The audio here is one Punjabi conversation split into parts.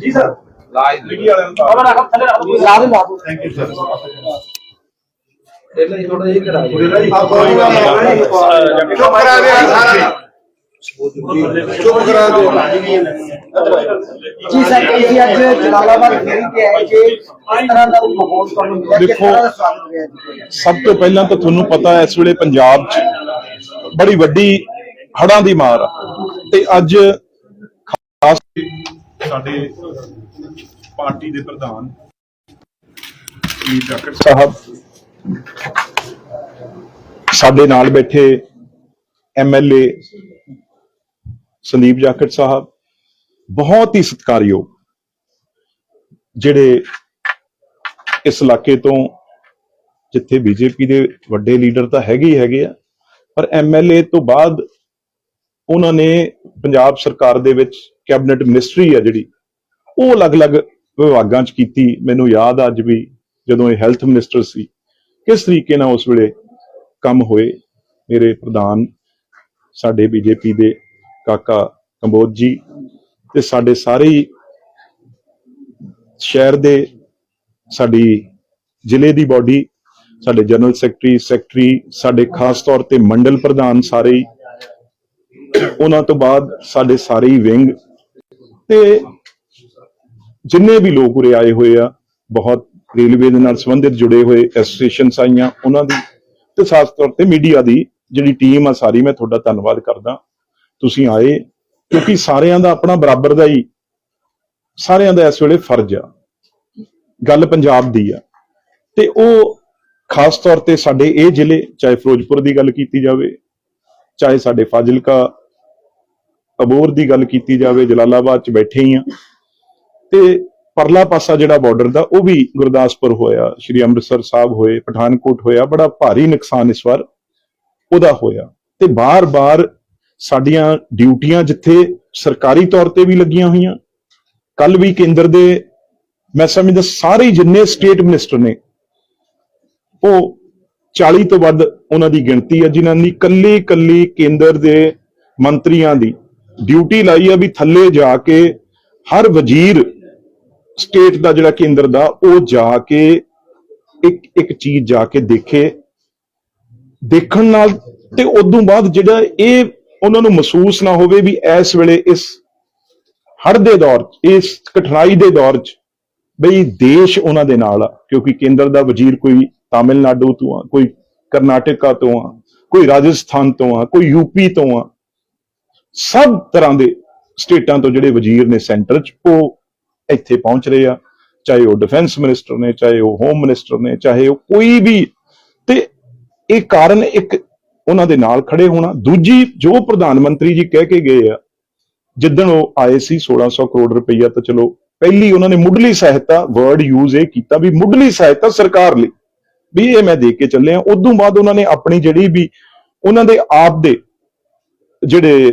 ਜੀ ਸਰ। ਲਾਈਵ ਮੀਡੀਆ ਵਾਲਿਆਂ ਨੂੰ ਬਾਬਾ ਰੱਖ ਥੱਲੇ ਰੱਖ। ਲਾ ਦੇ ਲਾ ਦੇ ਥੈਂਕ ਯੂ ਸਰ ਇਹਨਾਂ ਦੀ ਥੋੜਾ ਜਿਹਾ ਕਰਾਈ ਚੁੱਪ ਕਰਾ ਦੇ ਸਾਰੇ। ਚੁੱਪ ਕਰਾ ਦੇ ਜੀ ਸਰ ਤੁਸੀਂ ਅੱਜ ਜਲਾਲਾਬਾਦ ਫੇਰੀ ਤੇ ਆਏ ਕਿ ਇਸ ਤਰ੍ਹਾਂ ਦਾ ਮਾਹੌਲ ਤੁਹਾਨੂੰ ਮਿਲਿਆ ਕਿਸ ਦੇਖੋ, ਤਰ੍ਹਾਂ ਦਾ ਸਵਾਗਤ ਹੋਇਆ ਜੀ? ਸਭ ਤੋਂ ਪਹਿਲਾਂ ਤਾਂ ਤੁਹਾਨੂੰ ਪਤਾ ਹੈ ਇਸ ਵੇਲੇ ਪੰਜਾਬ 'ਚ ਬੜੀ ਵੱਡੀ ਹੜ੍ਹਾਂ ਦੀ ਮਾਰ ਆ। ਤੇ ਅੱਜ ਖਾਸ ਸਾਡੇ ਪਾਰਟੀ ਦੇ ਪ੍ਰਧਾਨ ਜੀ ਸਾਹਿਬ ਸਾਡੇ ਨਾਲ ਬੈਠੇ ਐਮਐਲਏ ਸੰਦੀਪ ਜਾਖੜ ਸਾਹਿਬ ਬਹੁਤ ਹੀ ਸਤਿਕਾਰਯੋਗ ਜਿਹੜੇ ਇਸ ਇਲਾਕੇ ਤੋਂ ਜਿੱਥੇ ਬੀਜੇਪੀ ਦੇ ਵੱਡੇ ਲੀਡਰ ਤਾਂ ਹੈਗੇ ਹੀ ਹੈਗੇ ਆ ਪਰ ਐਮਐਲਏ ਤੋਂ ਬਾਅਦ ਉਹਨਾਂ ਨੇ ਪੰਜਾਬ ਸਰਕਾਰ ਦੇ ਵਿੱਚ ਕੈਬਨਿਟ ਮਿਨਿਸਟਰੀ ਹੈ ਜਿਹੜੀ, ਉਹ ਅਲੱਗ-ਅਲੱਗ ਵਿਭਾਗਾਂ 'ਚ ਕੀਤੀ। ਮੈਨੂੰ ਯਾਦ ਅੱਜ ਵੀ ਜਦੋਂ ਇਹ ਹੈਲਥ ਮਿਨਿਸਟਰ ਸੀ, ਕਿਸ ਤਰੀਕੇ ਨਾਲ ਉਸ ਵੇਲੇ ਕੰਮ ਹੋਏ? ਮੇਰੇ ਪ੍ਰਧਾਨ ਸਾਡੇ ਬੀਜੇਪੀ ਦੇ ਕਾਕਾ ਕੰਬੋਜ ਜੀ ਤੇ ਸਾਡੇ ਸਾਰੇ ਸ਼ਹਿਰ ਦੇ ਸਾਡੀ ਜ਼ਿਲ੍ਹੇ ਦੀ ਬਾਡੀ ਸਾਡੇ ਜਨਰਲ ਸੈਕਟਰੀ ਸੈਕਟਰੀ ਸਾਡੇ ਖਾਸ ਤੌਰ ਤੇ ਮੰਡਲ ਪ੍ਰਧਾਨ ਸਾਰੇ ਹੀ ਉਹਨਾਂ ਤੋਂ ਬਾਅਦ ਸਾਡੇ ਸਾਰੇ ਹੀ ਵਿੰਗ ਤੇ ਜਿੰਨੇ ਵੀ ਲੋਕ ਉਰੇ ਆਏ ਹੋਏ ਆ, ਬਹੁਤ ਰੇਲਵੇ ਦੇ ਨਾਲ ਸੰਬੰਧਿਤ ਜੁੜੇ ਹੋਏ ਐਸੋਸੀਏਸ਼ਨਸ ਆਈਆਂ, ਉਹਨਾਂ ਦੀ ਤੇ ਖਾਸ ਤੌਰ ਤੇ ਮੀਡੀਆ ਦੀ ਜਿਹੜੀ ਟੀਮ ਆ ਸਾਰੀ, ਮੈਂ ਤੁਹਾਡਾ ਧੰਨਵਾਦ ਕਰਦਾ। ਤੁਸੀਂ ਆਏ, ਕਿਉਂਕਿ ਸਾਰਿਆਂ ਦਾ ਆਪਣਾ ਬਰਾਬਰ ਦਾ ਹੀ, ਸਾਰਿਆਂ ਦਾ ਇਸ ਵੇਲੇ ਫਰਜ਼ ਆ। ਗੱਲ ਪੰਜਾਬ ਦੀ ਆ। ਤੇ ਉਹ ਖਾਸ ਤੌਰ ਤੇ ਸਾਡੇ ਇਹ ਜ਼ਿਲ੍ਹੇ, ਚਾਹੇ ਫਿਰੋਜ਼ਪੁਰ ਦੀ ਗੱਲ ਕੀਤੀ ਜਾਵੇ, ਚਾਹੇ ਸਾਡੇ ਫਾਜ਼ਿਲਕਾ ਅਬੋਰ ਦੀ ਗੱਲ ਕੀਤੀ ਜਾਵੇ, ਜਲਾਲਾਬਾਦ ਚ ਬੈਠੇ ਹੀ ਆ। ਤੇ ਪਰਲਾ ਪਾਸਾ ਜਿਹੜਾ ਬਾਰਡਰ ਦਾ, ਉਹ ਵੀ ਗੁਰਦਾਸਪੁਰ ਹੋਇਆ, ਸ਼੍ਰੀ ਅੰਮ੍ਰਿਤਸਰ ਸਾਹਿਬ ਹੋਏ, ਪਠਾਨਕੋਟ ਹੋਇਆ, ਬੜਾ ਭਾਰੀ ਨੁਕਸਾਨ ਇਸ ਵਾਰ ਉਹਦਾ ਹੋਇਆ। ਤੇ ਬਾਰ-ਬਾਰ ਸਾਡੀਆਂ ਡਿਊਟੀਆਂ ਜਿੱਥੇ ਸਰਕਾਰੀ ਤੌਰ ਤੇ ਵੀ ਲੱਗੀਆਂ ਹੋਈਆਂ ਕੱਲ ਵੀ ਕੇਂਦਰ ਦੇ, ਮੈਂ ਸਮਝਦਾ ਸਾਰੇ ਜਿੰਨੇ ਸਟੇਟ ਮਿਨਿਸਟਰ ਨੇ, ਉਹ 40 ਤੋਂ ਵੱਧ ਉਹਨਾਂ ਦੀ ਗਿਣਤੀ ਹੈ ਜਿਨ੍ਹਾਂ ਦੀ ਕੱਲੀ ਕੱਲੀ ਕੇਂਦਰ ਦੇ ਮੰਤਰੀਆਂ ਦੀ ਡਿਊਟੀ ਲਾਈ ਆ ਵੀ ਥੱਲੇ ਜਾ ਕੇ ਹਰ ਵਜ਼ੀਰ ਸਟੇਟ ਦਾ ਜਿਹੜਾ ਕੇਂਦਰ ਦਾ, ਉਹ ਜਾ ਕੇ ਇੱਕ ਇੱਕ ਚੀਜ਼ ਜਾ ਕੇ ਦੇਖੇ। ਦੇਖਣ ਨਾਲ ਤੇ ਉਦੋਂ ਬਾਅਦ ਜਿਹੜਾ ਇਹ ਉਹਨਾਂ ਨੂੰ ਮਹਿਸੂਸ ਨਾ ਹੋਵੇ ਵੀ ਇਸ ਵੇਲੇ ਇਸ ਹੜ ਦੇ ਦੌਰ ਇਸ ਕਠਿਨਾਈ ਦੇ ਦੌਰ 'ਚ ਬਈ ਦੇਸ਼ ਉਹਨਾਂ ਦੇ ਨਾਲ ਆ, ਕਿਉਂਕਿ ਕੇਂਦਰ ਦਾ ਵਜ਼ੀਰ ਕੋਈ ਤਾਮਿਲਨਾਡੂ ਤੋਂ ਆ, ਕੋਈ ਕਰਨਾਟਕਾ ਤੋਂ ਆ, ਕੋਈ ਰਾਜਸਥਾਨ ਤੋਂ ਆ, ਕੋਈ ਯੂਪੀ ਤੋਂ ਆ ਸਭ ਤਰ੍ਹਾਂ ਦੇ ਸਟੇਟਾਂ ਤੋਂ ਜਿਹੜੇ ਵਜ਼ੀਰ ਨੇ ਸੈਂਟਰ 'ਚ, ਉਹ ਇੱਥੇ ਪਹੁੰਚ ਰਹੇ ਆ। ਚਾਹੇ ਉਹ ਡਿਫੈਂਸ ਮਿਨਿਸਟਰ ਨੇ, ਚਾਹੇ ਉਹ ਹੋਮ ਮਿਨਿਸਟਰ ਨੇ, ਚਾਹੇ ਉਹ ਕੋਈ ਵੀ। ਤੇ ਇਹ ਕਾਰਨ ਇੱਕ ਉਹਨਾਂ ਦੇ ਨਾਲ ਖੜੇ ਹੋਣਾ। ਦੂਜੀ, ਜੋ ਪ੍ਰਧਾਨ ਮੰਤਰੀ ਜੀ ਕਹਿ ਕੇ ਗਏ ਆ, ਜਿੱਦਣ ਉਹ ਆਏ ਸੀ 1600 ਕਰੋੜ ਰੁਪਈਆ, ਤਾਂ ਚਲੋ ਪਹਿਲੀ ਉਹਨਾਂ ਨੇ ਮੁੱਢਲੀ ਸਹਾਇਤਾ ਵਰਡ ਯੂਜ਼ ਇਹ ਕੀਤਾ ਵੀ ਮੁੱਢਲੀ ਸਹਾਇਤਾ ਸਰਕਾਰ ਲਈ। ਵੀ ਇਹ ਮੈਂ ਦੇ ਕੇ ਚੱਲੇ ਆ ਉਦੋਂ ਬਾਅਦ ਉਹਨਾਂ ਨੇ ਆਪਣੀ ਜਿਹੜੀ ਵੀ ਉਹਨਾਂ ਦੇ ਆਪ ਦੇ ਜਿਹੜੇ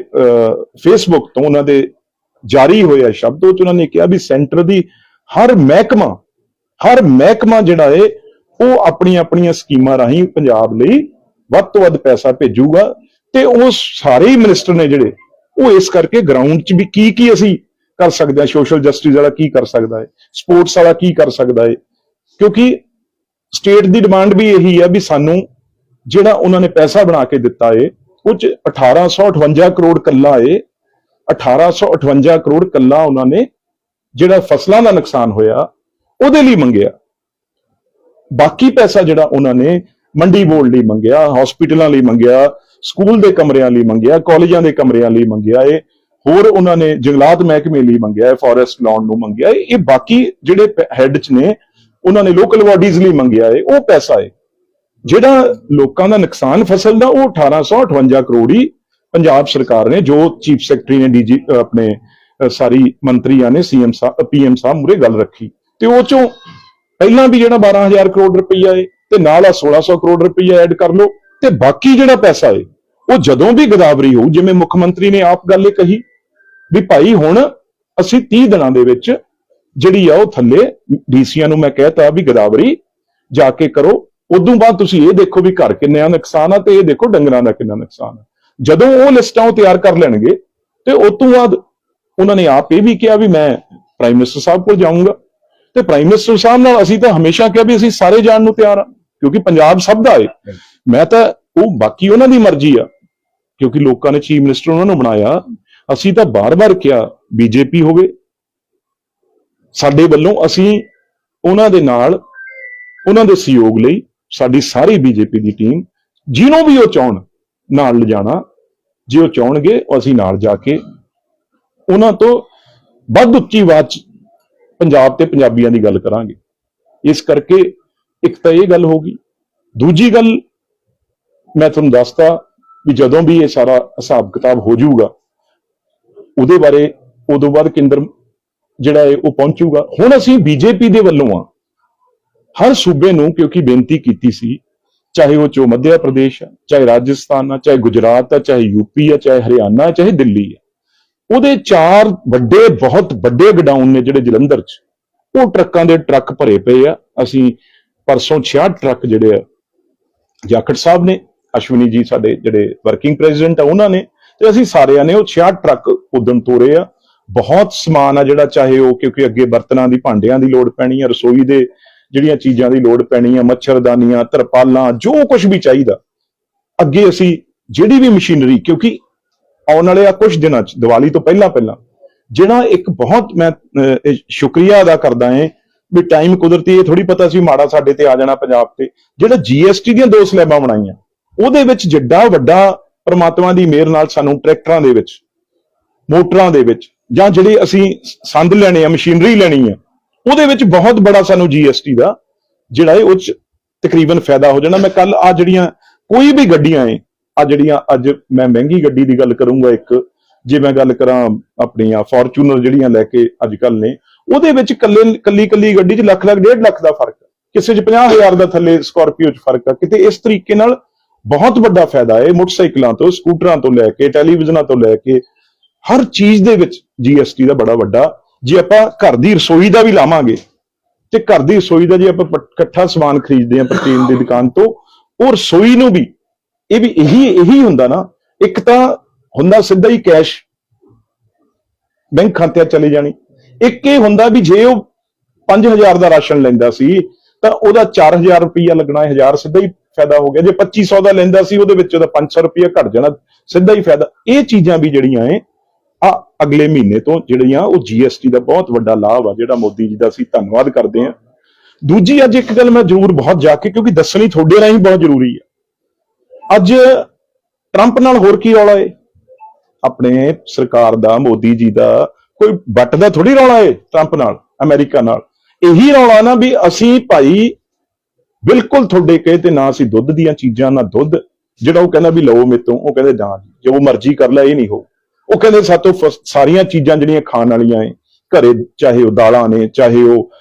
ਫੇਸਬੁੱਕ ਤੋਂ ਉਹਨਾਂ ਦੇ ਜਾਰੀ ਹੋਇਆ ਸ਼ਬਦ, ਉਹ 'ਚ ਉਹਨਾਂ ਨੇ ਕਿਹਾ ਵੀ ਸੈਂਟਰ ਦੀ ਹਰ ਮਹਿਕਮਾ ਹਰ ਮਹਿਕਮਾ ਜਿਹੜਾ ਏ, ਉਹ ਆਪਣੀਆਂ ਆਪਣੀਆਂ ਸਕੀਮਾਂ ਰਾਹੀਂ ਪੰਜਾਬ ਲਈ ਵੱਧ ਤੋਂ ਵੱਧ ਪੈਸਾ ਭੇਜੂਗਾ ਤੇ ਉਹ ਸਾਰੇ ਹੀ ਮਿਨਿਸਟਰ ਨੇ ਜਿਹੜੇ, ਉਹ ਇਸ ਕਰਕੇ ਗਰਾਊਂਡ 'ਚ ਵੀ ਕੀ ਕੀ ਅਸੀਂ ਕਰ ਸਕਦੇ ਹਾਂ ਸੋਸ਼ਲ ਜਸਟਿਸ ਵਾਲਾ ਕੀ ਕਰ ਸਕਦਾ ਹੈ ਸਪੋਰਟਸ ਵਾਲਾ ਕੀ ਕਰ ਸਕਦਾ ਹੈ ਕਿਉਂਕਿ ਸਟੇਟ ਦੀ ਡਿਮਾਂਡ ਵੀ ਇਹੀ ਹੈ ਵੀ ਸਾਨੂੰ ਜਿਹੜਾ ਉਹਨਾਂ ਨੇ ਪੈਸਾ ਬਣਾ ਕੇ ਦਿੱਤਾ ਏ ਉਹ 'ਚ 1858 ਕਰੋੜ ਕੱਲਾ ਏ 1858 ਕਰੋੜ ਕੱਲਾ ਉਹਨਾਂ ਨੇ ਜਿਹੜਾ ਫਸਲਾਂ ਦਾ ਨੁਕਸਾਨ ਹੋਇਆ, ਉਹਦੇ ਲਈ ਮੰਗਿਆ ਬਾਕੀ ਪੈਸਾ ਜਿਹੜਾ ਉਹਨਾਂ ਨੇ ਮੰਡੀ ਬੋਰਡ ਲਈ ਮੰਗਿਆ ਹਸਪੀਟਲਾਂ ਲਈ ਮੰਗਿਆ ਸਕੂਲ ਦੇ ਕਮਰਿਆਂ ਲਈ ਮੰਗਿਆ, ਕਾਲਜਾਂ ਦੇ ਕਮਰਿਆਂ ਲਈ ਮੰਗਿਆ ਏ, ਹੋਰ ਉਹਨਾਂ ਨੇ ਜੰਗਲਾਤ ਮਹਿਕਮੇ ਲਈ ਮੰਗਿਆ ਫੋਰੈਸਟ ਲਾਉਣ ਨੂੰ ਮੰਗਿਆ ਏ। ਇਹ ਬਾਕੀ ਜਿਹੜੇ ਹੈੱਡ ਚ ਨੇ, ਉਹਨਾਂ ਨੇ ਲੋਕਲ ਬਾਡੀਜ਼ ਲਈ ਮੰਗਿਆ ਏ, ਉਹ ਪੈਸਾ ਏ ਜਿਹੜਾ ਲੋਕਾਂ ਦਾ ਨੁਕਸਾਨ ਫਸਲ ਦਾ, ਉਹ 1858 ਕਰੋੜ ਹੀ ਪੰਜਾਬ ਸਰਕਾਰ ਨੇ, ਜੋ ਚੀਫ ਸੈਕਟਰੀ ਨੇ, ਡੀਜੀ ਆਪਣੇ ਸਾਰੀ ਮੰਤਰੀਆਂ ਨੇ, ਸੀਐਮ ਸਾਹਿਬ ਪੀਐਮ ਸਾਹਿਬ ਮੂਰੇ ਗੱਲ ਰੱਖੀ। ਤੇ ਉਹ ਚੋਂ ਪਹਿਲਾਂ ਵੀ ਜਿਹੜਾ 12000 ਕਰੋੜ ਰੁਪਈਆ ਏ ਤੇ ਨਾਲ ਆ 1600 ਕਰੋੜ ਰੁਪਈਆ ਐਡ ਕਰ ਲਓ, ਤੇ ਬਾਕੀ ਜਿਹੜਾ ਪੈਸਾ ਏ ਉਹ ਜਦੋਂ ਵੀ ਗਦਾਵਰੀ ਹੋਊ, ਜਿਵੇਂ ਮੁੱਖ ਮੰਤਰੀ ਨੇ ਆਪ ਗੱਲ ਇਹ ਕਹੀ, ਵੀ ਭਾਈ ਹੁਣ ਅਸੀਂ 30 ਦਿਨਾਂ ਦੇ ਵਿੱਚ ਜਿਹੜੀ ਆ ਉਹ ਥੱਲੇ ਡੀਸੀਆਂ ਨੂੰ ਮੈਂ ਕਹਿਤਾ ਵੀ ਗਦਾਵਰੀ ਜਾ ਕੇ ਕਰੋ ਉਦੋਂ ਬਾਅਦ ਤੁਸੀਂ ਇਹ ਦੇਖੋ ਵੀ ਘਰ ਕਿੰਨਿਆਂ ਨੁਕਸਾਨ ਆ ਤੇ ਇਹ ਦੇਖੋ ਡੰਗਰਾਂ ਦਾ ਕਿੰਨਾ ਨੁਕਸਾਨ ਆ। ਜਦੋਂ ਉਹ ਲਿਸਟਾਂ ਉਹ ਤਿਆਰ ਕਰ ਲੈਣਗੇ ਤੇ ਉਸ ਤੋਂ ਬਾਅਦ ਉਹਨਾਂ ਨੇ ਆਪ ਇਹ ਵੀ ਕਿਹਾ ਵੀ ਮੈਂ ਪ੍ਰਾਈਮ ਮਿਨਿਸਟਰ ਸਾਹਿਬ ਕੋਲ ਜਾਊਂਗਾ। ਤੇ ਪ੍ਰਾਈਮ ਮਿਨਿਸਟਰ ਸਾਹਿਬ ਨਾਲ ਅਸੀਂ ਤਾਂ ਹਮੇਸ਼ਾ ਕਿਹਾ ਵੀ ਅਸੀਂ ਸਾਰੇ ਜਾਣ ਨੂੰ ਤਿਆਰ ਆ, ਕਿਉਂਕਿ ਪੰਜਾਬ ਸਭ ਦਾ ਹੈ ਮੈਂ ਤਾਂ ਉਹ ਬਾਕੀ ਉਹਨਾਂ ਦੀ ਮਰਜ਼ੀ ਆ, ਕਿਉਂਕਿ ਲੋਕਾਂ ਨੇ ਚੀਫ ਮਿਨਿਸਟਰ ਉਹਨਾਂ ਨੂੰ ਬਣਾਇਆ। ਅਸੀਂ ਤਾਂ ਬਾਰ-ਬਾਰ ਕਿਹਾ, ਬੀਜੇਪੀ ਹੋਵੇ, ਸਾਡੇ ਵੱਲੋਂ ਅਸੀਂ ਉਹਨਾਂ ਦੇ ਨਾਲ, ਉਹਨਾਂ ਦੇ ਸਹਿਯੋਗ ਲਈ ਸਾਡੀ ਸਾਰੀ ਬੀਜੇਪੀ ਦੀ ਟੀਮ ਜਿਹਨੂੰ ਵੀ ਉਹ ਚਾਹਣ ਨਾਲ ਲਿਜਾਣਾ, ਜੇ ਉਹ ਚਾਹਣਗੇ ਅਸੀਂ ਨਾਲ ਜਾ ਕੇ ਉਹਨਾਂ ਤੋਂ ਵੱਧ ਉੱਚੀ ਆਵਾਜ਼ 'ਚ ਪੰਜਾਬ ਤੇ ਪੰਜਾਬੀਆਂ ਦੀ ਗੱਲ ਕਰਾਂਗੇ। ਇਸ ਕਰਕੇ ਇੱਕ ਤਾਂ ਇਹ ਗੱਲ ਹੋ ਗਈ। ਦੂਜੀ ਗੱਲ ਮੈਂ ਤੁਹਾਨੂੰ ਦੱਸਤਾ ਵੀ ਜਦੋਂ ਵੀ ਇਹ ਸਾਰਾ ਹਿਸਾਬ ਕਿਤਾਬ ਹੋ ਜਾਊਗਾ, ਉਹਦੇ ਬਾਰੇ ਉਦੋਂ ਬਾਅਦ ਕੇਂਦਰ ਜਿਹੜਾ ਹੈ ਉਹ ਪਹੁੰਚੂਗਾ। ਹੁਣ ਅਸੀਂ ਬੀਜੇਪੀ ਦੇ ਵੱਲੋਂ ਆ। ਹਰ ਸੂਬੇ ਨੂੰ, ਕਿਉਂਕਿ ਬੇਨਤੀ ਕੀਤੀ ਸੀ, ਚਾਹੇ ਉਹ ਚੋ ਮੱਧਿਆ ਪ੍ਰਦੇਸ਼ ਹੈ, ਚਾਹੇ ਰਾਜਸਥਾਨ ਹੈ, ਚਾਹੇ ਗੁਜਰਾਤ ਹੈ, ਚਾਹੇ ਯੂਪੀ ਹੈ, ਚਾਹੇ ਹਰਿਆਣਾ ਹੈ, ਚਾਹੇ ਦਿੱਲੀ ਹੈ, ਉਹਦੇ ਚਾਰ ਵੱਡੇ, ਬਹੁਤ ਵੱਡੇ ਗਡਾਊਨ ਨੇ ਜਿਹੜੇ ਜਲੰਧਰ 'ਚ। ਉਹ ਟਰੱਕਾਂ ਦੇ ਟਰੱਕ ਭਰੇ ਪਏ ਆ। ਅਸੀਂ ਪਰਸੋਂ 66 ਟਰੱਕ ਜਿਹੜੇ ਆ, ਜਾਖੜ ਸਾਹਿਬ ਨੇ, ਅਸ਼ਵਨੀ ਜੀ ਸਾਡੇ ਜਿਹੜੇ ਵਰਕਿੰਗ ਪ੍ਰੈਜ਼ੀਡੈਂਟ ਆ, ਉਹਨਾਂ ਨੇ, ਤੇ ਅਸੀਂ ਸਾਰਿਆਂ ਨੇ ਉਹ 66 ਟਰੱਕ ਉਦਣ ਤੋਰੇ ਆ। ਬਹੁਤ ਸਮਾਨ ਆ ਜਿਹੜਾ, ਚਾਹੇ ਉਹ ਕਿਉਂਕਿ ਅੱਗੇ ਬਰਤਨਾਂ ਦੀ, ਭਾਂਡਿਆਂ ਦੀ ਲੋੜ ਪੈਣੀ ਆ, ਰਸੋਈ ਦੇ ਜਿਹੜੀਆਂ ਚੀਜ਼ਾਂ ਦੀ ਲੋੜ ਪੈਣੀ ਆ ਮੱਛਰਦਾਨੀਆਂ, ਤਰਪਾਲਾਂ, ਜੋ ਕੁਝ ਵੀ ਚਾਹੀਦਾ। ਅੱਗੇ ਅਸੀਂ ਜਿਹੜੀ ਵੀ ਮਸ਼ੀਨਰੀ, ਕਿਉਂਕਿ ਆਉਣ ਵਾਲੇ ਆ ਕੁਝ ਦਿਨਾਂ ਚ, ਦੀਵਾਲੀ ਤੋਂ ਪਹਿਲਾਂ ਪਹਿਲਾਂ, ਜਿਹੜਾ ਇੱਕ ਬਹੁਤ ਮੈਂ ਸ਼ੁਕਰੀਆ ਅਦਾ ਕਰਦਾ ਹਾਂ ਵੀ ਟਾਈਮ ਕੁਦਰਤੀ, ਇਹ ਥੋੜੀ ਪਤਾ ਸੀ ਮਾੜਾ ਸਾਡੇ ਤੇ ਆ ਜਾਣਾ ਪੰਜਾਬ ਤੇ। ਜਿਹੜਾ ਜੀਐਸਟੀ ਦੀਆਂ ਦੋ ਸਲੈਬਾਂ ਬਣਾਈਆਂ, ਉਹਦੇ ਵਿੱਚ ਜਿੱਡਾ ਵੱਡਾ ਪਰਮਾਤਮਾ ਦੀ ਮਿਹਰ ਨਾਲ ਸਾਨੂੰ ਟਰੈਕਟਰਾਂ ਦੇ ਵਿੱਚ, ਮੋਟਰਾਂ ਦੇ ਵਿੱਚ, ਜਾਂ ਜਿਹੜੇ ਅਸੀਂ ਸੰਦ ਲੈਣੇ ਆ, ਮਸ਼ੀਨਰੀ ਲੈਣੀ ਆ ਉਹਦੇ ਵਿੱਚ ਬਹੁਤ ਬੜਾ ਸਾਨੂੰ ਜੀਐਸਟੀ ਦਾ ਜਿਹੜਾ ਹੈ ਉਹ 'ਚ ਤਕਰੀਬਨ ਫਾਇਦਾ ਹੋ ਜਾਣਾ। ਮੈਂ ਕੱਲ ਆ ਜਿਹੜੀਆਂ ਕੋਈ ਵੀ ਗੱਡੀਆਂ ਏ ਆ ਜਿਹੜੀਆਂ ਅੱਜ ਮੈਂ ਮਹਿੰਗੀ ਗੱਡੀ ਦੀ ਗੱਲ ਕਰੂੰਗਾ ਇੱਕ, ਜੇ ਮੈਂ ਗੱਲ ਕਰਾਂ ਆਪਣੀਆਂ ਫੋਰਚੂਨਰ ਜਿਹੜੀਆਂ ਲੈ ਕੇ ਅੱਜ ਕੱਲ ਨੇ, ਉਹਦੇ ਵਿੱਚ ਕੱਲੇ ਕੱਲੀ ਕੱਲੀ ਗੱਡੀ 'ਚ ਲੱਖ ਲੱਖ, ਡੇਢ ਲੱਖ ਦਾ ਫ਼ਰਕ ਹੈ ਕਿਸੇ 'ਚ 50000 ਦਾ ਥੱਲੇ ਸਕਾਰਪੀਓ 'ਚ ਫ਼ਰਕ ਹੈ ਕਿਤੇ ਇਸ ਤਰੀਕੇ ਨਾਲ ਬਹੁਤ ਵੱਡਾ ਫਾਇਦਾ ਹੈ ਮੋਟਰਸਾਈਕਲਾਂ ਤੋਂ, ਸਕੂਟਰਾਂ ਤੋਂ ਲੈ ਕੇ, ਟੈਲੀਵਿਜ਼ਨਾਂ ਤੋਂ ਲੈ ਕੇ, ਹਰ ਚੀਜ਼ ਦੇ ਵਿੱਚ ਜੀਐਸਟੀ ਦਾ ਬੜਾ ਵੱਡਾ ਜੇ ਆਪਾਂ ਘਰ ਦੀ ਰਸੋਈ ਦਾ ਵੀ ਲਾਵਾਂਗੇ ਤੇ ਘਰ ਦੀ ਰਸੋਈ ਦਾ ਜੇ ਆਪਾਂ ਇਕੱਠਾ ਸਮਾਨ ਖਰੀਦਦੇ ਆ ਪ੍ਰਤੀਨ ਦੀ ਦੁਕਾਨ ਤੋਂ, ਉਹ ਰਸੋਈ ਨੂੰ ਵੀ, ਇਹ ਵੀ ਇਹੀ ਇਹੀ ਹੁੰਦਾ ਨਾ, ਇੱਕ ਤਾਂ ਹੁੰਦਾ ਸਿੱਧਾ ਹੀ ਕੈਸ਼, ਬੈਂਕ ਖਾਤਿਆਂ ਚਲੇ ਜਾਣੀ। ਇੱਕ ਇਹ ਹੁੰਦਾ ਵੀ ਜੇ ਉਹ 5000 ਦਾ ਰਾਸ਼ਨ ਲੈਂਦਾ ਸੀ, ਤਾਂ ਉਹਦਾ 4000 ਰੁਪਈਆ ਲੱਗਣਾ 1000 ਸਿੱਧਾ ਹੀ ਫਾਇਦਾ ਹੋ ਗਿਆ। ਜੇ 2500 ਦਾ ਲੈਂਦਾ ਸੀ, ਉਹਦੇ ਵਿੱਚ ਉਹਦਾ 500 ਰੁਪਈਆ ਘਟ ਜਾਣਾ, ਸਿੱਧਾ ਹੀ ਫਾਇਦਾ। ਇਹ ਚੀਜ਼ਾਂ ਵੀ ਜਿਹੜੀਆਂ ਐ ਆ ਅਗਲੇ ਮਹੀਨੇ ਤੋਂ ਜਿਹੜੀਆਂ ਉਹ ਜੀਐਸਟੀ ਦਾ ਬਹੁਤ ਵੱਡਾ ਲਾਭ ਆ, ਜਿਹੜਾ ਮੋਦੀ ਜੀ ਦਾ ਅਸੀਂ ਧੰਨਵਾਦ ਕਰਦੇ ਹਾਂ। ਦੂਜੀ ਅੱਜ ਇੱਕ ਗੱਲ ਮੈਂ ਜ਼ਰੂਰ ਬਹੁਤ ਜਾ ਕੇ, ਕਿਉਂਕਿ ਦੱਸਣੀ ਤੁਹਾਡੇ ਰਾਹੀਂ ਬਹੁਤ ਜ਼ਰੂਰੀ ਆ। ਅੱਜ ਟਰੰਪ ਨਾਲ ਹੋਰ ਕੀ ਰੌਲਾ ਏ? ਆਪਣੇ ਸਰਕਾਰ ਦਾ, ਮੋਦੀ ਜੀ ਦਾ ਕੋਈ ਵੱਟ ਦਾ ਥੋੜੀ ਰੌਲਾ ਏ ਟਰੰਪ ਨਾਲ, ਅਮਰੀਕਾ ਨਾਲ। ਇਹੀ ਰੌਲਾ ਨਾ ਵੀ ਅਸੀਂ ਭਾਈ ਬਿਲਕੁਲ ਤੁਹਾਡੇ ਕਹੇ ਤੇ ਨਾ ਅਸੀਂ ਦੁੱਧ ਦੀਆਂ ਚੀਜ਼ਾਂ, ਨਾ ਦੁੱਧ। ਜਿਹੜਾ ਉਹ ਕਹਿੰਦਾ ਵੀ ਲਓ ਮੇਤੋਂ ਉਹ ਕਹਿੰਦੇ ਜਾਂ ਜੀ ਜੋ ਮਰਜ਼ੀ ਕਰ ਲੈ, ਇਹ ਨਹੀਂ ਹੋ ਉਹ ਕਹਿੰਦੇ ਸਾਤੋਂ ਸਾਰੀਆਂ ਚੀਜ਼ਾਂ ਜਿਹੜੀਆਂ ਖਾਣ ਵਾਲੀਆਂ ਏ, ਘਰੇ ਚਾਹੇ ਉਹ ਦਾਲਾਂ ਨੇ, ਚਾਹੇ ਉਹ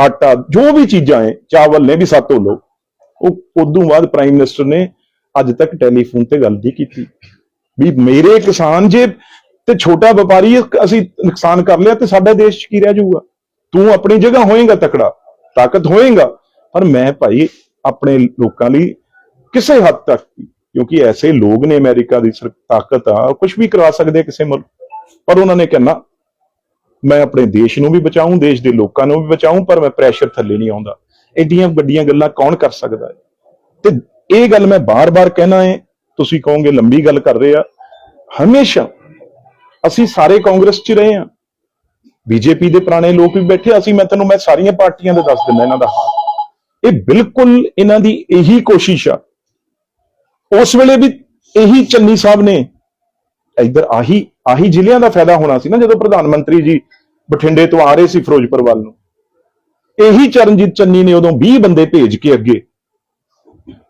ਆਟਾ, ਜੋ ਵੀ ਚੀਜ਼ਾਂ ਏ, ਚਾਵਲ ਨੇ ਵੀ ਸਾਤੋਂ ਲੋ ਉਹ ਉਦੋਂ ਬਾਅਦ ਪ੍ਰਾਈਮ ਮਿਨਿਸਟਰ ਨੇ ਅੱਜ ਤੱਕ ਟੈਲੀਫੋਨ ਤੇ ਗੱਲ ਨਹੀਂ ਕੀਤੀ। ਵੀ ਮੇਰੇ ਕਿਸਾਨ ਜੇ ਤੇ ਛੋਟਾ ਵਪਾਰੀ ਅਸੀਂ ਨੁਕਸਾਨ ਕਰ ਲਿਆ ਤੇ ਸਾਡਾ ਦੇਸ਼ ਕੀ ਰਹਿ ਜਾਊਗਾ? ਤੂੰ ਆਪਣੀ ਜਗ੍ਹਾ ਹੋਏਗਾ ਤਕੜਾ, ਤਾਕਤ ਹੋਏਗਾ। ਪਰ ਮੈਂ ਭਾਈ, ਆਪਣੇ ਲੋਕਾਂ ਲਈ ਕਿਸੇ ਹੱਦ ਤੱਕ ਕਿਉਂਕਿ ਐਸੇ ਲੋਕ ਨੇ ਅਮਰੀਕਾ ਦੀ ਸਰ- ਤਾਕਤ ਆ ਕੁਝ ਵੀ ਕਰਾ ਸਕਦੇ ਕਿਸੇ ਮੁਲਕ। ਪਰ ਉਹਨਾਂ ਨੇ ਕਹਿਣਾ ਮੈਂ ਆਪਣੇ ਦੇਸ਼ ਨੂੰ ਵੀ ਬਚਾਊਂ ਦੇਸ਼ ਦੇ ਲੋਕਾਂ ਨੂੰ ਵੀ ਬਚਾਊਂ ਪਰ ਮੈਂ ਪ੍ਰੈਸ਼ਰ ਥੱਲੇ ਨਹੀਂ ਆਉਂਦਾ। ਐਡੀਆਂ ਵੱਡੀਆਂ ਗੱਲਾਂ ਕੌਣ ਕਰ ਸਕਦਾ ਹੈ? ਤੇ ਇਹ ਗੱਲ ਮੈਂ ਬਾਰ-ਬਾਰ ਕਹਿਣਾ ਹੈ ਤੁਸੀਂ ਕਹੋਗੇ ਲੰਬੀ ਗੱਲ ਕਰ ਰਹੇ ਆ। ਹਮੇਸ਼ਾ ਅਸੀਂ ਸਾਰੇ ਕਾਂਗਰਸ 'ਚ ਰਹੇ ਆ। ਬੀਜੇਪੀ ਦੇ ਪੁਰਾਣੇ ਲੋਕ ਵੀ ਬੈਠੇ ਆ, ਅਸੀਂ ਮੈਂ ਤੁਹਾਨੂੰ ਮੈਂ ਸਾਰੀਆਂ ਪਾਰਟੀਆਂ ਦੇ ਦੱਸ ਦਿੰਦਾ ਇਹਨਾਂ ਦਾ ਹਾਲ। ਇਹ ਬਿਲਕੁਲ ਇਹਨਾਂ ਦੀ ਇਹੀ ਕੋਸ਼ਿਸ਼ ਆ ਉਸ ਵੇਲੇ ਵੀ ਇਹੀ ਚੰਨੀ ਸਾਹਿਬ ਨੇ ਇੱਧਰ ਆਹੀ ਆਹੀ ਜ਼ਿਲ੍ਹਿਆਂ ਦਾ ਫਾਇਦਾ ਹੋਣਾ ਸੀ ਨਾ ਜਦੋਂ ਪ੍ਰਧਾਨ ਮੰਤਰੀ ਜੀ ਬਠਿੰਡੇ ਤੋਂ ਆ ਰਹੇ ਸੀ ਫਿਰੋਜ਼ਪੁਰ ਵੱਲ ਨੂੰ। ਇਹੀ ਚਰਨਜੀਤ ਚੰਨੀ ਨੇ ਉਦੋਂ 20 ਬੰਦੇ ਭੇਜ ਕੇ ਅੱਗੇ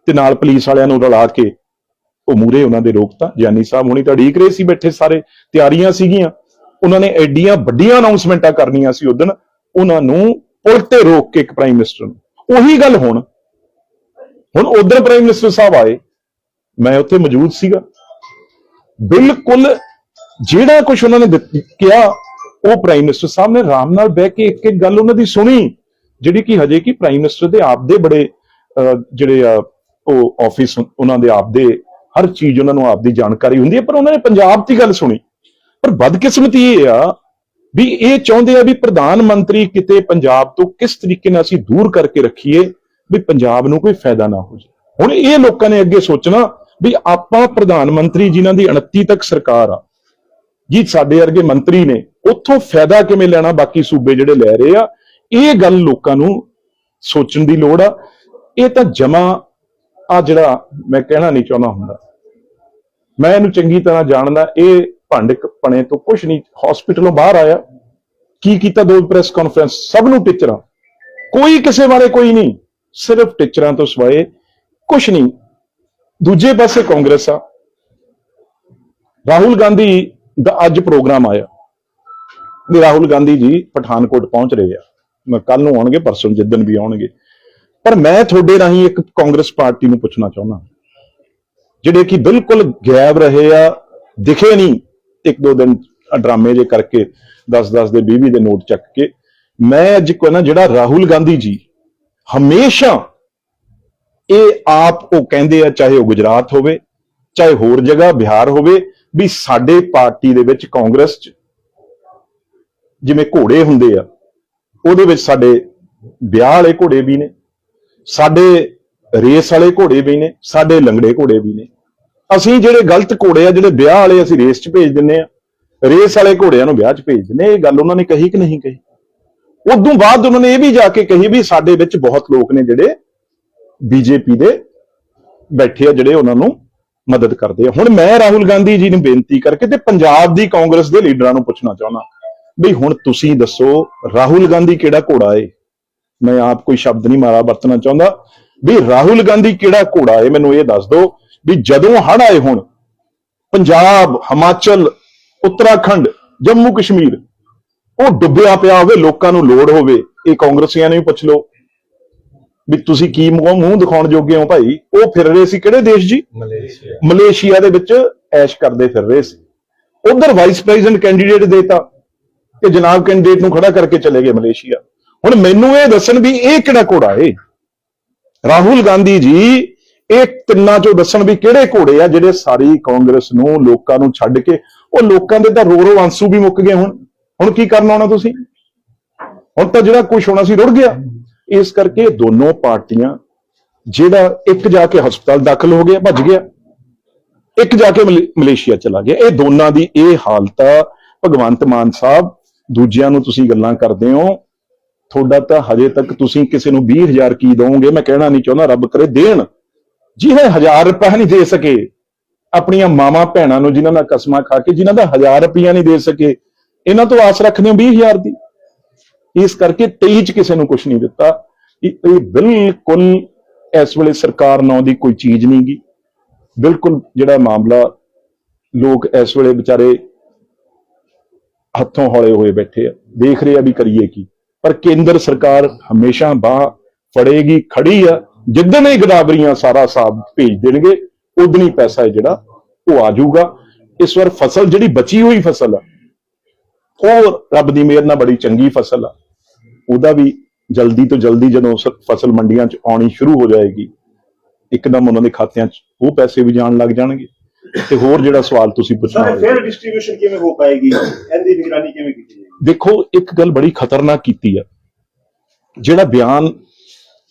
ਤੇ ਨਾਲ ਪੁਲਿਸ ਵਾਲਿਆਂ ਨੂੰ ਰਲਾ ਕੇ ਉਹ ਮੂਰੇ ਉਹਨਾਂ ਦੇ ਰੋਕਤਾ। ਗਿਆਨੀ ਸਾਹਿਬ ਹੁਣੀ ਤਾਂ ਉਡੀਕ ਰਹੇ ਸੀ, ਬੈਠੇ ਸਾਰੇ ਤਿਆਰੀਆਂ ਸੀਗੀਆਂ। ਉਹਨਾਂ ਨੇ ਐਡੀਆਂ ਵੱਡੀਆਂ ਅਨਾਉਂਸਮੈਂਟਾਂ ਕਰਨੀਆਂ ਸੀ ਉਦੋਂ ਉਹਨਾਂ ਨੂੰ ਉਲਟੇ ਰੋਕ ਕੇ ਇੱਕ ਪ੍ਰਾਈਮ ਮਿਨਿਸਟਰ ਨੂੰ। ਉਹੀ ਗੱਲ ਹੁਣ। ਹੁਣ ਉਧਰ ਪ੍ਰਾਈਮ ਮਿਨਿਸਟਰ ਸਾਹਿਬ ਆਏ। ਮੈਂ ਉੱਥੇ ਮੌਜੂਦ ਸੀਗਾ। ਬਿਲਕੁਲ ਜਿਹੜਾ ਕੁਝ ਉਹਨਾਂ ਨੇ ਦਿੱਤ- ਕਿਹਾ ਉਹ ਪ੍ਰਾਈਮ ਮਿਨਿਸਟਰ ਸਾਹਿਬ ਨੇ ਆਰਾਮ ਨਾਲ ਬਹਿ ਕੇ ਇੱਕ ਇੱਕ ਗੱਲ ਉਹਨਾਂ ਦੀ ਸੁਣੀ ਜਿਹੜੀ ਕਿ ਹਜੇ ਕਿ ਪ੍ਰਾਈਮ ਮਿਨਿਸਟਰ ਦੇ ਆਪ ਦੇ ਬੜੇ ਅਹ, ਜਿਹੜੇ ਆ ਉਹ ਆਫਿਸ ਉਹਨਾਂ ਦੇ ਆਪ ਦੇ ਹਰ ਚੀਜ਼ ਉਹਨਾਂ ਨੂੰ ਆਪ ਦੀ ਜਾਣਕਾਰੀ ਹੁੰਦੀ ਹੈ ਪਰ ਉਹਨਾਂ ਨੇ ਪੰਜਾਬ ਦੀ ਗੱਲ ਸੁਣੀ। ਪਰ ਬਦਕਿਸਮਤੀ ਇਹ ਆ ਵੀ ਇਹ ਚਾਹੁੰਦੇ ਆ ਵੀ ਪ੍ਰਧਾਨ ਮੰਤਰੀ ਕਿਤੇ ਪੰਜਾਬ ਤੋਂ ਕਿਸ ਤਰੀਕੇ ਨਾਲ ਅਸੀਂ ਦੂਰ ਕਰਕੇ ਰੱਖੀਏ ਵੀ ਪੰਜਾਬ ਨੂੰ ਕੋਈ ਫਾਇਦਾ ਨਾ ਹੋ ਜਾਵੇ ਹੁਣ ਇਹ ਲੋਕਾਂ ਨੇ ਅੱਗੇ ਸੋਚਣਾ ਵੀ ਆਪਾਂ ਪ੍ਰਧਾਨ ਮੰਤਰੀ ਜਿਨ੍ਹਾਂ ਦੀ 29 ਤੱਕ ਸਰਕਾਰ ਆ, ਜੀ ਸਾਡੇ ਵਰਗੇ ਮੰਤਰੀ ਨੇ, ਉੱਥੋਂ ਫਾਇਦਾ ਕਿਵੇਂ ਲੈਣਾ ਬਾਕੀ ਸੂਬੇ ਜਿਹੜੇ ਲੈ ਰਹੇ ਆ, ਇਹ ਗੱਲ ਲੋਕਾਂ ਨੂੰ ਸੋਚਣ ਦੀ ਲੋੜ ਆ। ਇਹ ਤਾਂ ਜਮਾ ਆ ਜਿਹੜਾ ਮੈਂ ਕਹਿਣਾ ਨਹੀਂ ਚਾਹੁੰਦਾ ਹੁੰਦਾ। ਮੈਂ ਇਹਨੂੰ ਚੰਗੀ ਤਰ੍ਹਾਂ ਜਾਣਦਾ, ਇਹ ਭੰਡ ਪਣੇ ਤੋਂ ਕੁਝ ਨਹੀਂ ਹਸਪੀਟਲੋਂ ਬਾਹਰ ਆਇਆ। ਕੀ ਕੀਤਾ ਦੋ ਪ੍ਰੈਸ ਕਾਨਫਰੰਸ ਸਭ ਨੂੰ ਟੀਚਰਾਂ। ਕੋਈ ਕਿਸੇ ਬਾਰੇ ਕੋਈ ਨਹੀਂ, ਸਿਰਫ ਟੀਚਰਾਂ ਤੋਂ ਸਵਾਏ ਕੁਝ ਨਹੀਂ। ਦੂਜੇ ਪਾਸੇ ਕਾਂਗਰਸ ਆ। ਰਾਹੁਲ ਗਾਂਧੀ ਦਾ ਅੱਜ ਪ੍ਰੋਗਰਾਮ ਆਇਆ। ਵੀ ਰਾਹੁਲ ਗਾਂਧੀ ਜੀ ਪਠਾਨਕੋਟ ਪਹੁੰਚ ਰਹੇ ਆ। ਮੈਂ ਕੱਲ ਨੂੰ ਆਉਣਗੇ, ਪਰਸੋਂ ਜਿੱਦਣ ਵੀ ਆਉਣਗੇ। ਪਰ ਮੈਂ ਤੁਹਾਡੇ ਰਾਹੀਂ ਇੱਕ ਕਾਂਗਰਸ ਪਾਰਟੀ ਨੂੰ ਪੁੱਛਣਾ ਚਾਹੁੰਦਾ ਜਿਹੜੇ ਕਿ ਬਿਲਕੁਲ ਗਾਇਬ ਰਹੇ ਆ, ਦਿਖੇ ਨਹੀਂ, ਇੱਕ ਦੋ ਦਿਨ ਡਰਾਮੇ ਜੇ ਕਰਕੇ 10-10 ਦੇ 20 ਦੇ ਨੋਟ ਚੱਕ ਕੇ। ਮੈਂ ਅੱਜ ਕੋਈ ਨਾ ਜਿਹੜਾ ਰਾਹੁਲ ਗਾਂਧੀ ਜੀ ਹਮੇਸ਼ਾ ਇਹ ਆਪ ਉਹ ਕਹਿੰਦੇ ਆ, ਚਾਹੇ ਉਹ ਗੁਜਰਾਤ ਹੋਵੇ, ਚਾਹੇ ਹੋਰ ਜਗ੍ਹਾ, ਬਿਹਾਰ ਹੋਵੇ, ਵੀ ਸਾਡੇ ਪਾਰਟੀ ਦੇ ਵਿੱਚ ਕਾਂਗਰਸ ਚ ਜਿਵੇਂ ਘੋੜੇ ਹੁੰਦੇ ਆ, ਉਹਦੇ ਵਿੱਚ ਸਾਡੇ ਵਿਆਹ ਵਾਲੇ ਘੋੜੇ ਵੀ ਨੇ, ਸਾਡੇ ਰੇਸ ਵਾਲੇ ਘੋੜੇ ਵੀ ਨੇ, ਸਾਡੇ ਲੰਗੜੇ ਘੋੜੇ ਵੀ ਨੇ। ਅਸੀਂ ਜਿਹੜੇ ਗਲਤ ਘੋੜੇ ਆ, ਜਿਹੜੇ ਵਿਆਹ ਵਾਲੇ ਅਸੀਂ ਰੇਸ 'ਚ ਭੇਜ ਦਿੰਨੇ ਆ, ਰੇਸ ਵਾਲੇ ਘੋੜਿਆਂ ਨੂੰ ਵਿਆਹ 'ਚ ਭੇਜ ਦਿੰਨੇ ਇਹ ਗੱਲ ਉਹਨਾਂ ਨੇ ਕਹੀ ਕਿ ਨਹੀਂ ਕਹੀ? ਉਦੋਂ ਬਾਅਦ ਉਹਨਾਂ ਨੇ ਇਹ ਵੀ ਜਾ ਕੇ ਕਹੀ ਵੀ ਸਾਡੇ ਵਿੱਚ ਬਹੁਤ ਲੋਕ ਨੇ ਜਿਹੜੇ ਬੀਜੇਪੀ ਦੇ ਬੈਠੇ ਆ ਜਿਹੜੇ ਉਹਨਾਂ ਨੂੰ ਮਦਦ ਕਰਦੇ ਆ। ਹੁਣ ਮੈਂ ਰਾਹੁਲ ਗਾਂਧੀ ਜੀ ਨੂੰ ਬੇਨਤੀ ਕਰਕੇ ਤੇ ਪੰਜਾਬ ਦੀ ਕਾਂਗਰਸ ਦੇ ਲੀਡਰਾਂ ਨੂੰ ਪੁੱਛਣਾ ਚਾਹੁੰਦਾ ਵੀ ਹੁਣ ਤੁਸੀਂ ਦੱਸੋ, ਰਾਹੁਲ ਗਾਂਧੀ ਕਿਹੜਾ ਘੋੜਾ ਏ? ਮੈਂ ਆਪ ਕੋਈ ਸ਼ਬਦ ਨਹੀਂ ਮਾਰਾ, ਵਰਤਣਾ ਚਾਹੁੰਦਾ। ਵੀ ਰਾਹੁਲ ਗਾਂਧੀ ਕਿਹੜਾ ਘੋੜਾ ਏ? ਮੈਨੂੰ ਇਹ ਦੱਸ ਦਿਓ ਵੀ ਜਦੋਂ ਹੜ ਆਏ ਹੁਣ, ਪੰਜਾਬ, ਹਿਮਾਚਲ, ਉੱਤਰਾਖੰਡ ਜੰਮੂ ਕਸ਼ਮੀਰ ਉਹ ਡੁੱਬਿਆ ਪਿਆ ਹੋਵੇ, ਲੋਕਾਂ ਨੂੰ ਲੋੜ ਹੋਵੇ, ਇਹ ਕਾਂਗਰਸੀਆਂ ਨੇ ਵੀ ਪੁੱਛ ਲਓ। ਵੀ ਤੁਸੀਂ ਕੀ ਮੂੰਹ ਮੂੰਹ ਦਿਖਾਉਣ ਜੋਗੇ ਹੋ ਭਾਈ? ਉਹ ਫਿਰ ਰਹੇ ਸੀ ਕਿਹੜੇ ਦੇਸ਼ ਜੀ? ਮਲੇਸ਼ੀਆ। ਮਲੇਸ਼ੀਆ ਦੇ ਵਿੱਚ ਐਸ਼ ਕਰਦੇ ਫਿਰ ਰਹੇ ਸੀ। ਉਧਰ ਵਾਈਸ ਪ੍ਰੈਜ਼ੀਡੈਂਟ ਕੈਂਡੀਡੇਟ ਦੇਤਾ ਤੇ ਜਨਾਬ ਕੈਂਡੀਡੇਟ ਨੂੰ ਖੜਾ ਕਰਕੇ ਚਲੇ ਗਏ ਮਲੇਸ਼ੀਆ। ਹੁਣ ਮੈਨੂੰ ਇਹ ਦੱਸਣ ਵੀ ਇਹ ਕਿਹੜਾ ਘੋੜਾ ਏ? ਰਾਹੁਲ ਗਾਂਧੀ ਜੀ ਇਹ ਤਿੰਨਾਂ ਚੋਂ ਦੱਸਣ ਵੀ ਕਿਹੜੇ ਘੋੜੇ ਆ ਜਿਹੜੇ ਸਾਰੀ ਕਾਂਗਰਸ ਨੂੰ ਲੋਕਾਂ ਨੂੰ ਛੱਡ ਕੇ ਉਹ ਲੋਕਾਂ ਦੇ ਤਾਂ ਰੋ ਰੋ ਆਂਸੂ ਵੀ ਮੁੱਕ ਗਏ ਹੁਣ। ਹੁਣ ਕੀ ਕਰਨ ਆਉਣਾ ਤੁਸੀਂ? ਹੁਣ ਤਾਂ ਜਿਹੜਾ ਕੁਝ ਹੋਣਾ ਸੀ ਰੁੜ ਗਿਆ। ਇਸ ਕਰਕੇ ਇਹ ਦੋਨੋਂ ਪਾਰਟੀਆਂ ਜਿਹੜਾ ਇੱਕ ਜਾ ਕੇ ਹਸਪਤਾਲ ਦਾਖਲ ਹੋ ਗਿਆ, ਭੱਜ ਗਿਆ, ਇੱਕ ਜਾ ਕੇ ਮਲੇ- ਮਲੇਸ਼ੀਆ ਚਲਾ ਗਿਆ। ਇਹ ਦੋਨਾਂ ਦੀ ਇਹ ਹਾਲਤ ਆ। ਭਗਵੰਤ ਮਾਨ ਸਾਹਿਬ, ਦੂਜਿਆਂ ਨੂੰ ਤੁਸੀਂ ਗੱਲਾਂ ਕਰਦੇ ਹੋ। ਤੁਹਾਡਾ ਤਾਂ ਹਜੇ ਤੱਕ ਤੁਸੀਂ ਕਿਸੇ ਨੂੰ 20000 ਕੀ ਦੋਗੇ ਮੈਂ ਕਹਿਣਾ ਨਹੀਂ ਚਾਹੁੰਦਾ, ਰੱਬ ਕਰੇ ਦੇਣ। ਜਿਹਨੇ 1000 ਰੁਪਏ ਨਹੀਂ ਦੇ ਸਕੇ, ਆਪਣੀਆਂ ਮਾਵਾਂ ਭੈਣਾਂ ਨੂੰ ਜਿਨ੍ਹਾਂ ਨਾਲ ਕਸਮਾਂ ਖਾ ਕੇ, ਜਿਨ੍ਹਾਂ ਦਾ 1000 ਰੁਪਇਆ ਨਹੀਂ ਦੇ ਸਕੇ, ਇਹਨਾਂ ਤੋਂ ਆਸ ਰੱਖਦੇ ਹੋ 20000 ਦੀ? ਇਸ ਕਰਕੇ 23 ਚ ਕਿਸੇ ਨੂੰ ਕੁਝ ਨਹੀਂ ਦਿੱਤਾ। ਇਹ ਬਿਲਕੁਲ ਇਸ ਵੇਲੇ ਸਰਕਾਰ ਨਾਂ ਦੀ ਕੋਈ ਚੀਜ਼ ਨਹੀਂ ਗੀ। ਬਿਲਕੁਲ ਜਿਹੜਾ ਮਾਮਲਾ ਲੋਕ ਇਸ ਵੇਲੇ ਵਿਚਾਰੇ ਹੱਥੋਂ ਹੌਲੇ ਹੋਏ ਬੈਠੇ ਆ। ਦੇਖ ਰਹੇ ਆ ਵੀ ਕਰੀਏ ਕੀ। ਪਰ ਕੇਂਦਰ ਸਰਕਾਰ ਹਮੇਸ਼ਾ ਬਾਹ ਫੜੇਗੀ, ਖੜੀ ਆ। ਜਿੱਦਣ ਇਹ ਗਦਾਵਰੀਆਂ ਸਾਰਾ ਹਿਸਾਬ ਭੇਜ ਦੇਣਗੇ ਉਦਣ ਹੀ ਪੈਸਾ ਹੈ ਜਿਹੜਾ ਉਹ ਆ ਜਾਊਗਾ। ਇਸ ਵਾਰ ਫਸਲ ਜਿਹੜੀ ਬਚੀ ਹੋਈ ਫਸਲ ਆ, ਉਹ ਰੱਬ ਦੀ ਮਿਹਰ ਨਾਲ ਬੜੀ ਚੰਗੀ ਫਸਲ ਆ। ਉਹਦਾ ਵੀ ਜਲਦੀ ਤੋਂ ਜਲਦੀ ਜਦੋਂ ਫਸਲ ਮੰਡੀਆਂ 'ਚ ਆਉਣੀ ਸ਼ੁਰੂ ਹੋ ਜਾਏਗੀ ਇੱਕਦਮ ਉਹਨਾਂ ਦੇ ਖਾਤਿਆਂ 'ਚ ਉਹ ਪੈਸੇ ਵੀ ਜਾਣ ਲੱਗ ਜਾਣਗੇ। ਤੇ ਹੋਰ ਜਿਹੜਾ ਸਵਾਲ ਤੁਸੀਂ ਪੁੱਛਣਾ ਫੇਰ ਡਿਸਟ੍ਰੀਬਿਊਸ਼ਨ ਕਿਵੇਂ ਹੋ ਪਾਏਗੀ? ਇਹਦੀ ਨਿਗਰਾਨੀ ਕਿਵੇਂ ਕੀਤੀ ਜਾਏਗੀ? ਦੇਖੋ ਇੱਕ ਗੱਲ ਬੜੀ ਖਤਰਨਾਕ ਕੀਤੀ ਆ। ਜਿਹੜਾ ਬਿਆਨ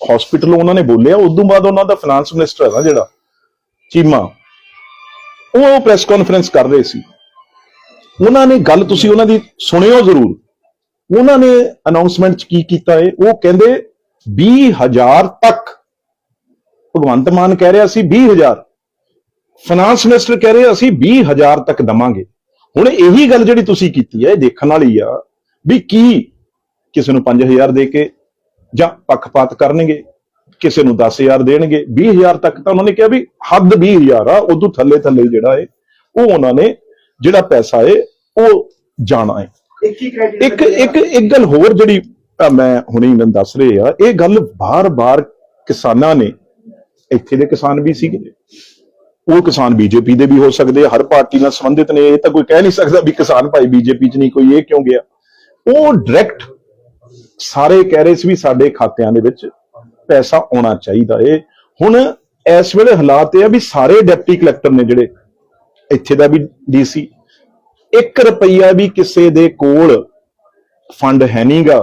ਹਸਪੀਟਲੋਂ ਉਹਨਾਂ ਨੇ ਬੋਲਿਆ ਉਦੋਂ ਬਾਅਦ ਉਹਨਾਂ ਦਾ ਫਾਈਨਾਂਸ ਮਿਨਿਸਟਰ ਹੈ ਨਾ ਜਿਹੜਾ ਚੀਮਾ ਉਹ ਪ੍ਰੈਸ ਕਾਨਫਰੰਸ ਕਰ ਰਹੇ ਸੀ। ਉਹਨਾਂ ਨੇ ਗੱਲ ਤੁਸੀਂ ਉਹਨਾਂ ਦੀ ਸੁਣਿਓ ਜ਼ਰੂਰ। ਉਹਨਾਂ ਨੇ ਅਨਾਉਂਸਮੈਂਟ ਚ ਕੀ ਕੀਤਾ ਹੈ ਉਹ ਕਹਿੰਦੇ 20000 ਤੱਕ। ਭਗਵੰਤ ਮਾਨ ਕਹਿ ਰਿਹਾ ਸੀ 20000 ਫਾਈਨਾਂਸ ਮਿਨਿਸਟਰ ਕਹਿ ਰਹੇ ਅਸੀਂ 20000 ਤੱਕ ਦਵਾਂਗੇ। ਹੁਣ ਇਹੀ ਗੱਲ ਜਿਹੜੀ ਤੁਸੀਂ ਕੀਤੀ ਹੈ ਇਹ ਦੇਖਣ ਵਾਲੀ ਆ ਵੀ ਕੀ ਕਿਸੇ ਨੂੰ 5000 ਦੇ ਕੇ ਜਾਂ ਪੱਖਪਾਤ ਕਰਨਗੇ, ਕਿਸੇ ਨੂੰ 10000 ਦੇਣਗੇ। 20000 ਤੱਕ ਤਾਂ ਉਹਨਾਂ ਨੇ ਕਿਹਾ ਵੀ ਹੱਦ 20000 ਆ, ਉਦੋਂ ਥੱਲੇ ਥੱਲੇ ਜਿਹੜਾ ਹੈ ਉਹ ਉਹਨਾਂ ਨੇ ਜਿਹੜਾ ਪੈਸਾ ਹੈ ਉਹ ਜਾਣਾ ਏ। ਇੱਕ ਇੱਕ ਇੱਕ ਗੱਲ ਹੋਰ ਜਿਹੜੀ ਮੈਂ ਹੁਣੇ ਹੀ ਮੈਨੂੰ ਦੱਸ ਰਹੇ ਆ ਇਹ ਗੱਲ ਬਾਰ-ਬਾਰ ਕਿਸਾਨਾਂ ਨੇ ਇੱਥੇ ਦੇ ਕਿਸਾਨ ਵੀ ਸੀਗੇ। ਉਹ ਕਿਸਾਨ ਬੀਜੇਪੀ ਦੇ ਵੀ ਹੋ ਸਕਦੇ ਹਰ ਪਾਰਟੀ ਨਾਲ ਸੰਬੰਧਿਤ ਨੇ ਇਹ ਤਾਂ ਕੋਈ ਕਹਿ ਨਹੀਂ ਸਕਦਾ ਵੀ ਕਿਸਾਨ ਭਾਈ ਬੀਜੇਪੀ 'ਚ ਨਹੀਂ ਕੋਈ ਇਹ ਕਿਉਂ ਗਿਆ? ਉਹ ਡਾਇਰੈਕਟ ਸਾਰੇ ਕਹਿ ਰਹੇ ਸੀ ਵੀ ਸਾਡੇ ਖਾਤਿਆਂ ਦੇ ਵਿੱਚ ਪੈਸਾ ਆਉਣਾ ਚਾਹੀਦਾ ਏ। ਹੁਣ ਇਸ ਵੇਲੇ ਹਾਲਾਤ ਇਹ ਆ ਵੀ ਸਾਰੇ ਡਿਪਟੀ ਕਲੈਕਟਰ ਨੇ ਜਿਹੜੇ ਇੱਥੇ ਦਾ ਵੀ ਡੀਸੀ 1 ਰੁਪਈਆ ਵੀ ਕਿਸੇ ਦੇ ਕੋਲ ਫੰਡ ਹੈ ਨਹੀਂਗਾ।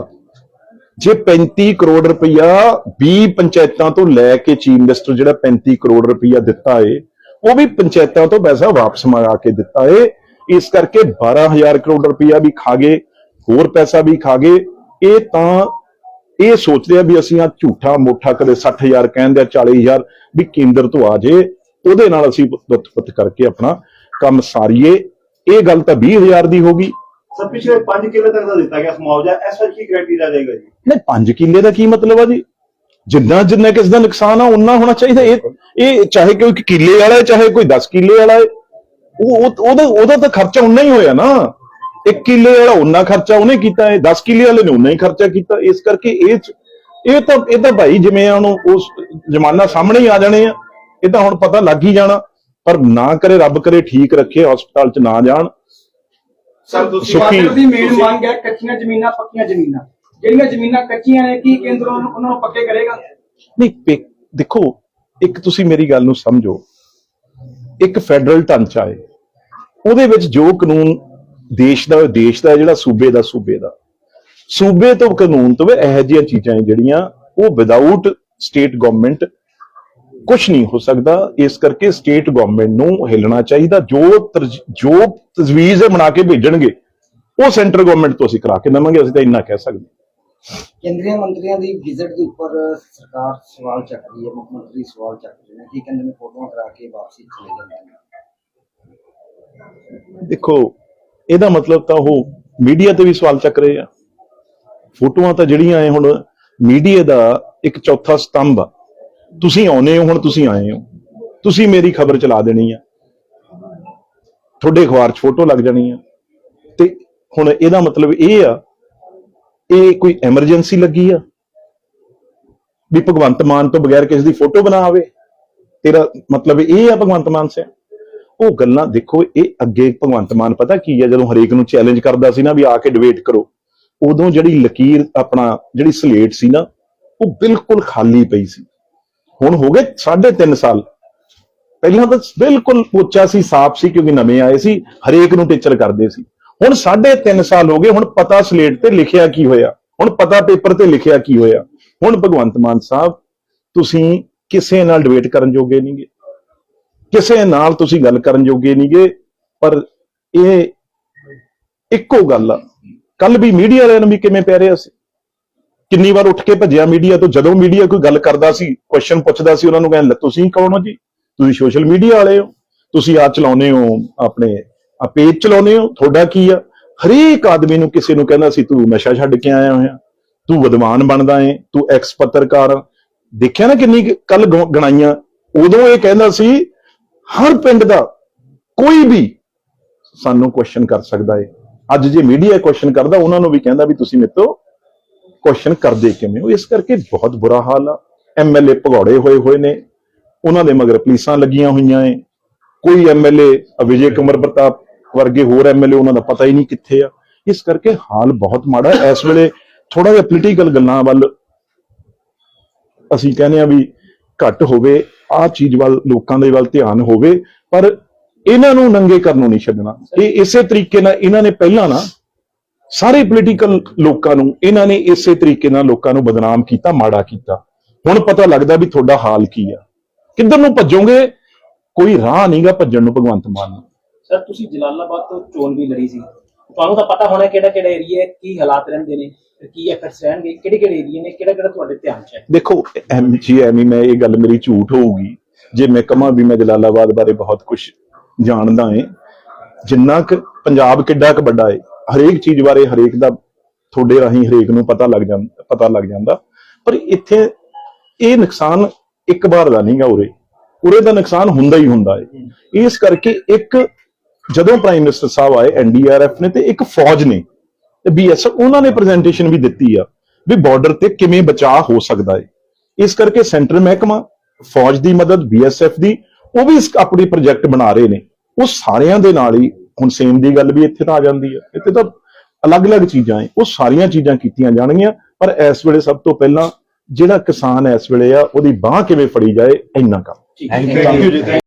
ਜੇ 35 ਕਰੋੜ ਰੁਪਈਆ 20 ਪੰਚਾਇਤਾਂ ਤੋਂ ਲੈ ਕੇ ਚੀਫ ਮਿਨਿਸਟਰ ਜਿਹੜਾ 35 ਕਰੋੜ ਰੁਪਈਆ ਦਿੱਤਾ ਏ, ਉਹ ਵੀ ਪੰਚਾਇਤਾਂ ਤੋਂ ਪੈਸਾ ਵਾਪਸ ਮੰਗਾ ਕੇ ਦਿੱਤਾ ਏ। ਇਸ ਕਰਕੇ 12000 ਕਰੋੜ ਰੁਪਈਆ ਵੀ ਖਾ ਗਏ, ਹੋਰ ਪੈਸਾ ਵੀ ਖਾ ਗਏ। ਇਹ ਤਾਂ ਇਹ ਸੋਚਦੇ ਆ ਵੀ ਅਸੀਂ ਆ ਝੂਠਾ ਮੋਠਾ ਕਦੇ 60000 ਕਹਿੰਦੇ ਆ 40000 ਵੀ ਕੇਂਦਰ ਤੋਂ ਆ ਜੇ, ਉਹਦੇ ਨਾਲ ਅਸੀਂ ਪੁੱਤ ਕਰਕੇ ਆਪਣਾ ਕੰਮ ਸਾਰੀਏ। ਇਹ ਗੱਲ ਤਾਂ 20000 ਦੀ ਹੋ ਗਈ। ਸਰ ਪਿਛਲੇ 5 ਕਿਲੇ ਤੱਕ ਦਾ ਦਿੱਤਾ ਗਿਆ ਮੁਆਵਜ਼ਾ ਵਾਰ ਕੀ ਕ੍ਰਾਈਟੇਰੀਆ ਰਹੇਗਾ ਜੀ? ਨਹੀਂ 5 ਕਿੱਲੇ ਦਾ ਕੀ ਮਤਲਬ ਆ ਜੀ? ਜਿੰਨਾ ਜਿੰਨਾ ਕਿਸ ਦਾ ਨੁਕਸਾਨ ਆ ਉਨਾ ਹੋਣਾ ਚਾਹੀਦਾ। ਇਹ ਇਹ ਚਾਹੇ ਕੋਈ ਕਿੱਲੇ ਵਾਲਾ ਹੈ ਚਾਹੇ ਕੋਈ 10 ਕਿੱਲੇ ਵਾਲਾ ਹੈ। ਉਹ ਉਹ- ਉਹਦਾ ਉਹਦਾ ਤਾਂ ਖਰਚਾ ਉਨਾ ਹੀ ਹੋਇਆ ਨਾ। ਇੱਕ ਕਿੱਲੇ ਵਾਲਾ ਉਨਾ ਖਰਚਾ ਉਹਨੇ ਕੀਤਾ ਹੈ 10 ਕਿੱਲੇ ਵਾਲੇ ਨੇ ਉਨਾ ਹੀ ਖਰਚਾ ਕੀਤਾ। ਇਸ ਕਰਕੇ ਇਹ ਇਹ ਤਾਂ ਇਹ ਤਾਂ ਭਾਈ ਜਿਵੇਂ ਉਹਨੂੰ ਉਸ ਜ਼ਮਾਨਾ ਸਾਹਮਣੇ ਹੀ ਆ ਜਾਣੇ ਆ। ਇਹ ਤਾਂ ਹੁਣ ਪਤਾ ਲੱਗ ਹੀ ਜਾਣਾ। ਪਰ ਨਾ ਕਰੇ ਰੱਬ ਕਰੇ ਠੀਕ ਰੱਖੇ ਹਸਪਤਾਲ 'ਚ ਨਾ ਜਾਣ। ਸਰ ਤੁਸੀਂ ਸੁੱਖੀ- ਦੀ ਮੇਨ ਮੰਗ ਹੈ ਕੱਚੀਆਂ ਜ਼ਮੀਨਾਂ ਪੱਕੀਆਂ ਜ਼ਮੀਨਾਂ। ਜਿਹੜੀਆਂ ਜ਼ਮੀਨਾਂ ਕੱਚੀਆਂ ਨੇ ਕੀ ਕੇਂਦਰ ਉਹਨਾਂ ਉਹਨਾਂ ਨੂੰ ਪੱਕੇ ਕਰੇਗਾ? ਨਹੀਂ ਪੇ- ਦੇਖੋ ਇੱਕ ਤੁਸੀਂ ਮੇਰੀ ਗੱਲ ਨੂੰ ਸਮਝੋ। ਇੱਕ ਫੈਡਰਲ ਢਾਂਚਾ ਹੈ। ਉਹਦੇ ਵਿੱਚ ਜੋ ਕਾਨੂੰਨ ਦੇਸ਼ ਦਾ ਦੇਸ਼ ਦਾ ਜਿਹੜਾ ਸੂਬੇ ਦਾ ਸੂਬੇ ਦਾ। ਸੂਬੇ ਤੋਂ ਕਾਨੂੰਨ ਤੋਂ ਇਹੋ ਜਿਹੀਆਂ ਚੀਜ਼ਾਂ ਹੈ ਜਿਹੜੀਆਂ ਉਹ ਵਿਦਆਊਟ ਸਟੇਟ ਗਵਰਨਮੈਂਟ ਕੁਝ ਨਹੀਂ ਹੋ ਸਕਦਾ। ਇਸ ਕਰਕੇ ਸਟੇਟ ਗਵਰਨਮੈਂਟ ਨੂੰ ਹਿੱਲਣਾ ਚਾਹੀਦਾ। ਜੋ ਜੋ ਤਜਵੀਜ਼ ਬਣਾ ਕੇ ਭੇਜਣਗੇ ਉਹ ਸੈਂਟਰ ਗਵਰਨਮੈਂਟ ਤੋਂ ਅਸੀਂ ਕਰਾ ਕੇ ਦੇਵਾਂਗੇ। ਅਸੀਂ ਤਾਂ ਇੰਨਾ ਕਹਿ ਸਕਦੇ ਹਾਂ। ਕੇਂਦਰੀ ਮੰਤਰੀਆਂ ਦੀ ਵਿਜ਼ਿਟ ਦੇ ਉੱਪਰ ਸਰਕਾਰ ਸਵਾਲ ਚੱਕ ਰਹੀ ਹੈ ਮੁੱਖ ਮੰਤਰੀ ਸਵਾਲ ਚੱਕ ਰਹੇ ਨੇ। ਕੀ ਕਹਿੰਦੇ ਨੇ ਫੋਟੋਆਂ ਕਰਾ ਕੇ ਵਾਪਸੀ ਚਲੇ ਜਾਂਦੇ ਦੇਖੋ ਇਹਦਾ ਮਤਲਬ ਤਾਂ ਉਹ ਮੀਡੀਆ ਤੇ ਵੀ ਸਵਾਲ ਚੱਕ ਰਹੇ ਆ। ਫੋਟੋਆਂ ਤਾਂ ਜਿਹੜੀਆਂ ਐ ਹੁਣ ਮੀਡੀਆ ਦਾ ਇੱਕ ਚੌਥਾ ਸਤੰਭ ਆ। ਤੁਸੀਂ ਆਉਨੇ ਹੋ, ਹੁਣ ਤੁਸੀਂ ਆਏ ਹੋ। ਤੁਸੀਂ ਮੇਰੀ ਖਬਰ ਚਲਾ ਦੇਣੀ ਆ। ਤੁਹਾਡੇ ਅਖਬਾਰ 'ਚ ਫੋਟੋ ਲੱਗ ਜਾਣੀ ਆ। ਤੇ ਹੁਣ ਇਹਦਾ ਮਤਲਬ ਇਹ ਆ, ਇਹ ਕੋਈ ਐਮਰਜੈਂਸੀ ਲੱਗੀ ਆ? ਵੀ ਭਗਵੰਤ ਮਾਨ ਤੋਂ ਬਗੈਰ ਕਿਸੇ ਦੀ ਫੋਟੋ ਬਣਾ ਆਵੇ? ਤੇਰਾ ਮਤਲਬ ਇਹ ਆ ਭਗਵੰਤ ਮਾਨ ਸਿਆ? ਉਹ ਗੱਲਾਂ ਦੇਖੋ, ਇਹ ਅੱਗੇ ਭਗਵੰਤ ਮਾਨ ਪਤਾ ਕੀ ਹੈ ਜਦੋਂ ਹਰੇਕ ਨੂੰ ਚੈਲੰਜ ਕਰਦਾ ਸੀ ਨਾ ਵੀ ਆ ਕੇ ਡਿਬੇਟ ਕਰੋ, ਉਦੋਂ ਜਿਹੜੀ ਲਕੀਰ ਆਪਣਾ ਜਿਹੜੀ ਸਲੇਟ ਸੀ ਨਾ, ਉਹ ਬਿਲਕੁਲ ਖਾਲੀ ਪਈ ਸੀ। ਹੁਣ ਹੋ ਗਏ 3.5 ਸਾਲ। ਪਹਿਲਾਂ ਤਾਂ ਬਿਲਕੁਲ ਪੋਚਾ ਸੀ, ਸਾਫ਼ ਸੀ ਕਿਉਂਕਿ ਨਵੇਂ ਆਏ ਸੀ, ਹਰੇਕ ਨੂੰ ਟੀਚਰ ਕਰਦੇ ਸੀ। ਹੁਣ 3.5 ਸਾਲ ਹੋ ਗਏ, ਹੁਣ ਪਤਾ ਸਲੇਟ ਤੇ ਲਿਖਿਆ ਕੀ ਹੋਇਆ, ਹੁਣ ਪਤਾ ਪੇਪਰ ਤੇ ਲਿਖਿਆ ਕੀ ਹੋਇਆ। ਹੁਣ ਭਗਵੰਤ ਮਾਨ ਸਾਹਿਬ, ਤੁਸੀਂ ਕਿਸੇ ਨਾਲ ਡਿਬੇਟ ਕਰਨ ਜੋਗੇ ਨਹੀਂਗੇ ਕਿਸੇ ਨਾਲ ਤੁਸੀਂ ਗੱਲ ਕਰਨ ਜੋਗੇ ਨਹੀਂਗੇ ਪਰ ਇਹ ਇੱਕੋ ਗੱਲ ਆ। ਕੱਲ ਵੀ ਮੀਡੀਆ ਵਾਲਿਆਂ ਨੂੰ ਵੀ ਕਿਵੇਂ ਪੈ ਰਿਹਾ ਸੀ? ਕਿੰਨੀ ਵਾਰ ਉੱਠ ਕੇ ਭੱਜਿਆ ਮੀਡੀਆ ਤੋਂ? ਜਦੋਂ ਮੀਡੀਆ ਕੋਈ ਗੱਲ ਕਰਦਾ ਸੀ ਕੁਐਸਚਨ ਪੁੱਛਦਾ ਸੀ, ਉਹਨਾਂ ਨੂੰ ਕਹਿੰਦੇ ਤੁਸੀਂ ਕੌਣ ਹੋ ਜੀ? ਤੁਸੀਂ ਸੋਸ਼ਲ ਮੀਡੀਆ ਵਾਲੇ ਹੋ। ਤੁਸੀਂ ਆ ਚਲਾਉਨੇ ਹੋ, ਆਪਣੇ ਆ ਪੇਜ ਚਲਾਉਨੇ ਹੋ। ਤੁਹਾਡਾ ਕੀ ਆ? ਹਰੇਕ ਆਦਮੀ ਨੂੰ ਕਿਸੇ ਨੂੰ ਕਹਿੰਦਾ ਸੀ, ਤੂੰ ਨਸ਼ਾ ਛੱਡ ਕੇ ਆਇਆ ਹੋਇਆ। ਤੂੰ ਵਿਦਵਾਨ ਬਣਦਾ ਏ। ਤੂੰ ਐਕਸ ਪੱਤਰਕਾਰ ਦੇਖਿਆ ਨਾ ਕਿੰਨੀ ਕੱਲ ਗਣਾਈਆਂ? ਉਦੋਂ ਇਹ ਕਹਿੰਦਾ ਸੀ, ਹਰ ਪਿੰਡ ਦਾ ਕੋਈ ਵੀ ਸਾਨੂੰ ਕੁਐਸਚਨ ਕਰ ਸਕਦਾ ਏ। ਅੱਜ ਜੇ ਮੀਡੀਆ ਕੁਐਸਚਨ ਕਰਦਾ, ਉਹਨਾਂ ਨੂੰ ਵੀ ਕਹਿੰਦਾ ਵੀ ਤੁਸੀਂ ਮੇਰੇ ਤੋਂ ਕੁਐਸਚਨ ਕਰਦੇ ਕਿਵੇਂ ਹੋ? ਇਸ ਕਰਕੇ ਬਹੁਤ ਬੁਰਾ ਹਾਲ ਆ। ਐਮਐਲਏ ਭਗੌੜੇ ਹੋਏ ਹੋਏ ਨੇ। ਉਹਨਾਂ ਦੇ ਮਗਰ ਪੁਲਿਸਾਂ ਲੱਗੀਆਂ ਹੋਈਆਂ ਏ ਕੋਈ ਐਮਐਲਏ ਵਿਜੇ ਕੁਮਾਰ ਪ੍ਰਤਾਪ ਵਰਗੇ ਹੋਰ ਐਮਐਲਏ ਉਹਨਾਂ ਦਾ ਪਤਾ ਹੀ ਨਹੀਂ ਕਿੱਥੇ ਆ। ਇਸ ਕਰਕੇ ਹਾਲ ਬਹੁਤ ਮਾੜਾ ਇਸ ਵੇਲੇ ਥੋੜਾ ਜਿਹਾ ਪੋਲੀਟੀਕਲ ਗੱਲਾਂ ਵੱਲ ਅਸੀਂ ਕਹਿੰਦੇ ਆ ਵੀ ਘੱਟ ਹੋਵੇ। ਆ ਚੀਜ਼ ਵੱਲ, ਲੋਕਾਂ ਦੇ ਵੱਲ ਧਿਆਨ ਹੋਵੇ। ਪਰ ਇਹਨਾਂ ਨੂੰ ਨੰਗੇ ਕਰਨ ਨੂੰ ਨਹੀਂ ਛੱਡਣਾ। ਇਹ ਇਸੇ ਤਰੀਕੇ ਨਾਲ ਇਹਨਾਂ ਨੇ ਪਹਿਲਾਂ ਨਾ ਸਾਰੇ ਪੋਲੀਟੀਕਲ ਲੋਕਾਂ ਨੂੰ ਇਹਨਾਂ ਨੇ ਇਸੇ ਤਰੀਕੇ ਨਾਲ ਲੋਕਾਂ ਨੂੰ ਬਦਨਾਮ ਕੀਤਾ ਮਾੜਾ ਕੀਤਾ। ਹੁਣ ਪਤਾ ਲੱਗਦਾ ਵੀ ਤੁਹਾਡਾ ਹਾਲ ਕੀ ਆ। ਕਿੱਧਰ ਨੂੰ ਭੱਜੋਗੇ? ਕੋਈ ਰਾਹ ਨਹੀਂਗਾ ਭੱਜਣ ਨੂੰ ਭਗਵੰਤ ਮਾਨ ਨੂੰ। ਸਰ ਤੁਸੀਂ ਜਲਾਲਾਬਾਦ ਤੋਂ ਚੋਣ ਵੀ ਲੜੀ ਸੀ। ਤੁਹਾਨੂੰ ਤਾਂ ਪਤਾ ਹੋਣਾ ਕਿਹੜਾ ਕਿਹੜਾ ਏਰੀਆ ਕੀ ਹਾਲਾਤ ਰਹਿੰਦੇ ਨੇ ਤੇ ਕੀ ਐਫਰਟਸ ਰਹਿਣਗੇ ਕਿਹੜੇ ਕਿਹੜੇ ਏਰੀਆ ਨੇ ਕਿਹੜਾ ਕਿਹੜਾ ਤੁਹਾਡੇ ਧਿਆਨ 'ਚ ਹੈ? ਦੇਖੋ ਐਮ ਜੀ ਐਵੇਂ ਮੈਂ ਇਹ ਗੱਲ ਮੇਰੀ ਝੂਠ ਹੋਊਗੀ। ਜੇ ਮੈਂ ਕਹਾਂ ਵੀ ਮੈਂ ਜਲਾਲਾਬਾਦ ਬਾਰੇ ਬਹੁਤ ਕੁਝ ਜਾਣਦਾ ਏ ਜਿੰਨਾ ਕਿ ਪੰਜਾਬ ਕਿੱਡਾ ਕੁ ਵੱਡਾ ਏ ਹਰੇਕ ਚੀਜ਼ ਬਾਰੇ ਹਰੇਕ ਦਾ ਤੁਹਾਡੇ ਰਾਹੀਂ ਹਰੇਕ ਨੂੰ ਪਤਾ ਲੱਗ ਜਾਂਦਾ ਪਤਾ ਲੱਗ ਜਾਂਦਾ। ਪਰ ਇੱਥੇ ਇਹ ਨੁਕਸਾਨ ਇੱਕ ਵਾਰ ਦਾ ਨਹੀਂਗਾ ਉਰੇ। ਉਰੇ ਦਾ ਨੁਕਸਾਨ ਹੁੰਦਾ ਹੀ ਹੁੰਦਾ ਹੈ ਇਸ ਕਰਕੇ ਇੱਕ ਜਦੋਂ ਪ੍ਰਾਈਮ ਮਿਨਿਸਟਰ ਸਾਹਿਬ ਆਏ ਐਨਡੀਆਰਐਫ ਨੇ ਤੇ ਇੱਕ ਫੌਜ ਨੇ, ਤੇ ਬੀਐਸਐਫ ਉਹਨਾਂ ਨੇ ਪ੍ਰੈਜੈਂਟੇਸ਼ਨ ਵੀ ਦਿੱਤੀ ਆ ਵੀ ਬਾਰਡਰ ਤੇ ਕਿਵੇਂ ਬਚਾਅ ਹੋ ਸਕਦਾ ਹੈ ਇਸ ਕਰਕੇ ਸੈਂਟਰ ਮਹਿਕਮਾ ਫੌਜ ਦੀ ਮਦਦ ਬੀਐਸਐਫ ਦੀ, ਉਹ ਵੀ ਇਸ ਆਪਣੀ ਪ੍ਰੋਜੈਕਟ ਬਣਾ ਰਹੇ ਨੇ। ਉਹ ਸਾਰਿਆਂ ਦੇ ਨਾਲ ਹੀ ਹੁਣ ਸੇਮ ਦੀ ਗੱਲ ਵੀ ਇੱਥੇ ਤਾਂ ਆ ਜਾਂਦੀ ਹੈ। ਇੱਥੇ ਤਾਂ ਅਲੱਗ-ਅਲੱਗ ਚੀਜ਼ਾਂ ਹੈ। ਉਹ ਸਾਰੀਆਂ ਚੀਜ਼ਾਂ ਕੀਤੀਆਂ ਜਾਣਗੀਆਂ, ਪਰ ਇਸ ਵੇਲੇ ਸਭ ਤੋਂ ਪਹਿਲਾਂ ਜਿਹੜਾ ਕਿਸਾਨ ਇਸ ਵੇਲੇ ਆ, ਉਹਦੀ ਬਾਹ ਕਿਵੇਂ ਫੜੀ ਜਾਏ, ਇੰਨਾ ਕੰਮ। ਠੀਕ ਹੈ